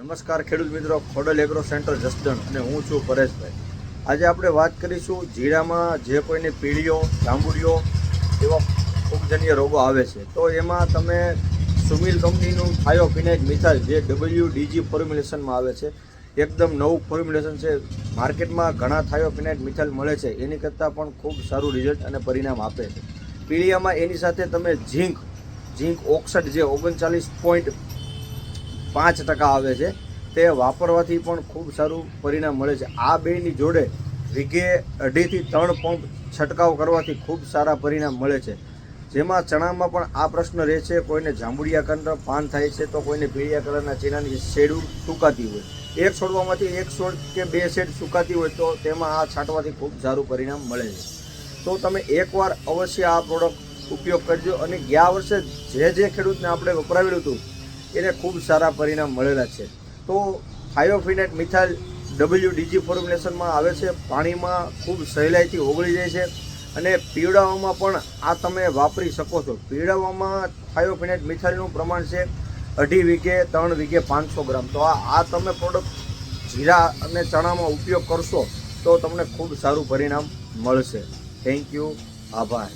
નમસ્કાર ખેડૂત મિત્રો, ખોડલ એગ્રો સેન્ટર જસદણ અને હું છું પરેશભાઈ. આજે આપણે વાત કરીશું જીરામાં જે કોઈને પીળીઓ જાંબુડીઓ એવા ફૂગજન્ય રોગો આવે છે. તો એમાં તમે સુમિલ કંપનીનું થાયોફિનાઇટ મિથાઇલ, જે ડબલ્યુ ડીજી ફોર્મ્યુલેશનમાં આવે છે, એકદમ નવું ફોર્મ્યુલેશન છે. માર્કેટમાં ઘણા થાયોફિનાઇટ મિથાઇલ મળે છે. એની કરતાં પણ ખૂબ સારું રિઝલ્ટ અને પરિણામ આપે છે. પીળીયામાં એની સાથે તમે ઝીંક ઝીંક ઓક્સડ જે ઓગણચાલીસ પોઈન્ટ પાંચ ટકા આવે છે. તે વાપરવાથી પણ ખૂબ સારું પરિણામ મળે છે. આ બેની જોડે વીઘે અઢીથી ત્રણ પંપ છંટકાવ કરવાથી ખૂબ સારા પરિણામ મળે છે. જેમાં ચણામાં પણ આ પ્રશ્ન રહે છે, કોઈને જાંબુડિયા કલર પાન થાય છે તો કોઈને પીળિયા કલરના ચીનાની શેડું સુકાતી હોય. એક છોડવામાંથી એક છોડ કે બે શેડ સુકાતી હોય તો તેમાં આ છાંટવાથી ખૂબ સારું પરિણામ મળે છે. તો તમે એકવાર અવશ્ય આ પ્રોડક્ટ ઉપયોગ કરજો. અને ગયા વર્ષે જે જે ખેડૂતને આપણે વપરાવેલું હતું એને ખૂબ સારા પરિણામ મળેલા છે. તો થાયોફિનેટ મિથાઇલ ડબલ્યુ ડીજી ફોર્મ્યુલેશનમાં આવે છે. પાણીમાં ખૂબ સહેલાઈથી ઓગળી જાય છે અને પીવડાવવામાં પણ આ તમે વાપરી શકો છો. પીવડાવવામાં થાયોફિનેટ મિથાઇલનું પ્રમાણ છે અઢી વીઘે ત્રણ વીઘે પાંચસો ગ્રામ. તો આ આ તમે પ્રોડક્ટ જીરા અને ચણામાં ઉપયોગ કરશો તો તમને ખૂબ સારું પરિણામ મળશે. થેન્ક યુ આભાર.